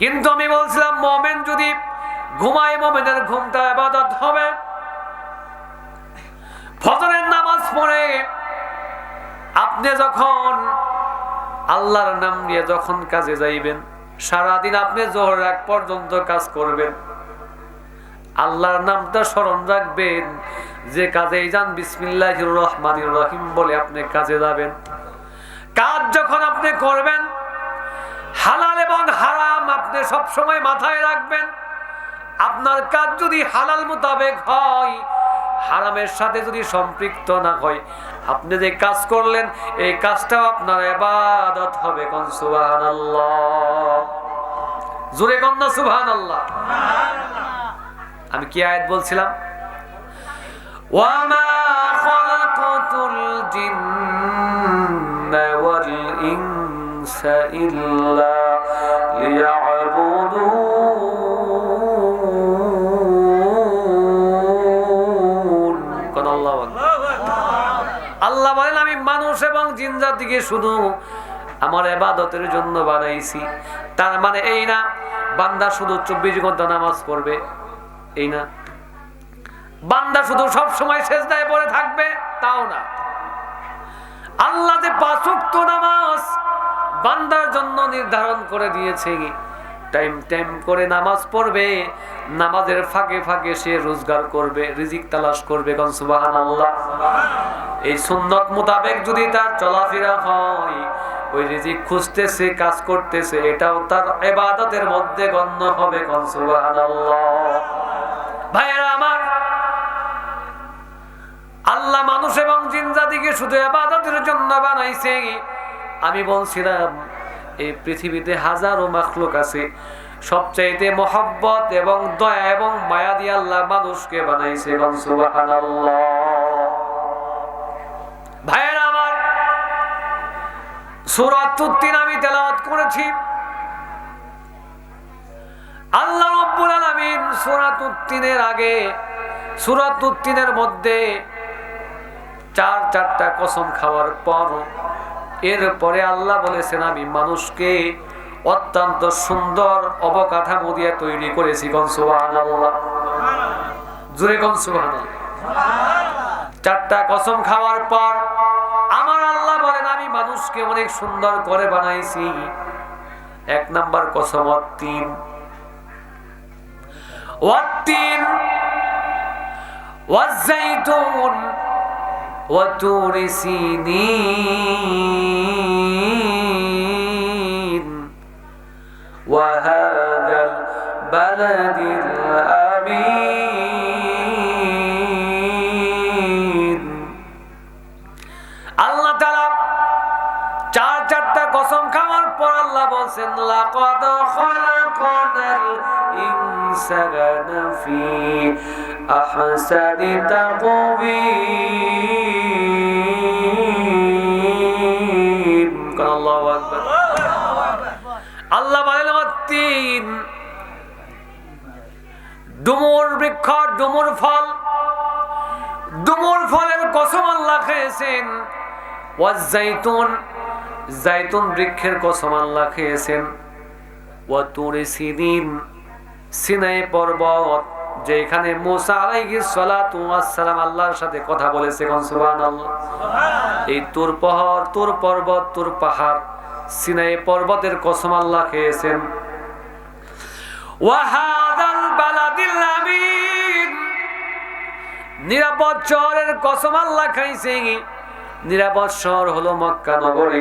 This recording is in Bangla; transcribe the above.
কিন্তু আমি বলছিলাম, মোমেন যদি ঘুমায়, মোমেনের ঘুমটা আবাদত হবে। ফজরের নামাজ পড়ে আপনি যখন আল্লাহর নাম নিয়ে যখন কাজে যাইবেন, সারাদিন আপনি জোহর এক পর্যন্ত কাজ করবেন, আল্লাহর নামটা স্মরণ রাখবেন, যে কাজে যান বিসমিল্লাহ রহমানির রহিম বলে আপনি কাজে যাবেন। কাজ যখন আপনি করবেন হালাল এবং হারাম আপনি সব সময় মাথায় রাখবেন। আপনার কাজ যদি হালাল মোতাবেক হয়, হারামের সাথে যদি সম্পৃক্ত না হয়, আপনি যে কাজ করলেন, এই কাজটাও আপনার এবাদত হবে কোন? সুবাহান জোরে কন্যা সুবাহান আল্লাহ আমি কি আয়াত বলছিলাম? ওয়ামা খালাকাতুল জিন্না ওয়াল ইনসা লিয়াবুদুন কোন আল্লাহু আকবার আল্লাহ বলেন, আমি মানুষ এবং জিনজার দিকে শুধু আমার এবাদতের জন্য বানাইছি। তার মানে এই না, বান্দা শুধু চব্বিশ ঘণ্টা নামাজ পড়বে, এই না। বান্দা শুধু সব সময় শেষদায় পড়ে থাকবে, তাও না। আল্লাহ যে নামাজ বান্দার জন্য নির্ধারণ করে দিয়েছে। টাইম টাইম করে নামাজ পড়বে। নামাজের ফাঁকে ফাঁকে সে রোজগার করবে, রিজিক তালাশ করবে এই সুন্নত মোতাবেক যদি তার চলাফেরা হয়, ওই রিজিক খুঁজতেছে, কাজ করতেছে, এটাও তার এবাদতের মধ্যে গণ্য হবে সুবাহান ভাইয়েরা আমার, আল্লাহ মানুষ এবং জিনজাতিকে শুধু এবাদতের জন্য বানাইছে। আমি বলছিলাম, এই পৃথিবীতে হাজারো মাখলুক আছে। সবচাইতে মহব্বত এবং দয়া এবং মায়া দিয়ে আল্লাহ মানুষকে বানাইছে আমি করেছি। আল্লাহ রব্বুল আলামিন সূরা আগে মধ্যে চার চারটা কসম খাওয়ার পর এরপরে আল্লাহ বলেছেন, আমি মানুষকে অত্যন্ত সুন্দর অবকাঠামো দিয়ে তৈরি করেছি কনসুবাহান জুড়ে কনসুবাহান চারটা কসম খাওয়ার পর আমার আল্লাহ বলেন, আমি মানুষকে অনেক সুন্দর করে বানাইছি। এক নাম্বার কসম অত্তিন অত্তিন ওয়াজাইতুন وطور سينين وهذا البلد الأمين আল্লাহ তাআলা চার চারটা কসম খাওয়ার পর আল্লাহ বলছেন লাকাদ খালাকানাল ইনসানা ফি আহসানি তাকওয়িম আল্লাহু ডুমুর বৃক্ষ, ডুমুর ফল। ডুমুর ফলের কসম আল্লাহ খেয়েছেন। জাইতুন বৃক্ষের কসম আল্লাহ খেয়েছেন। সিনাই পর্বত। যেখানে এখানে আলাইহিস সালাতু আল্লাহর সাথে কথা বলেছে এই তুর পাহাড় তুর পর্বত তুর পাহাড় সিনাই পর্বতের কসম আল্লাহ খেয়েছেন। নিরাপদ শহরের কসম আল্লাহ খাইছে নিরাপদ শহর হলো মক্কা নগরী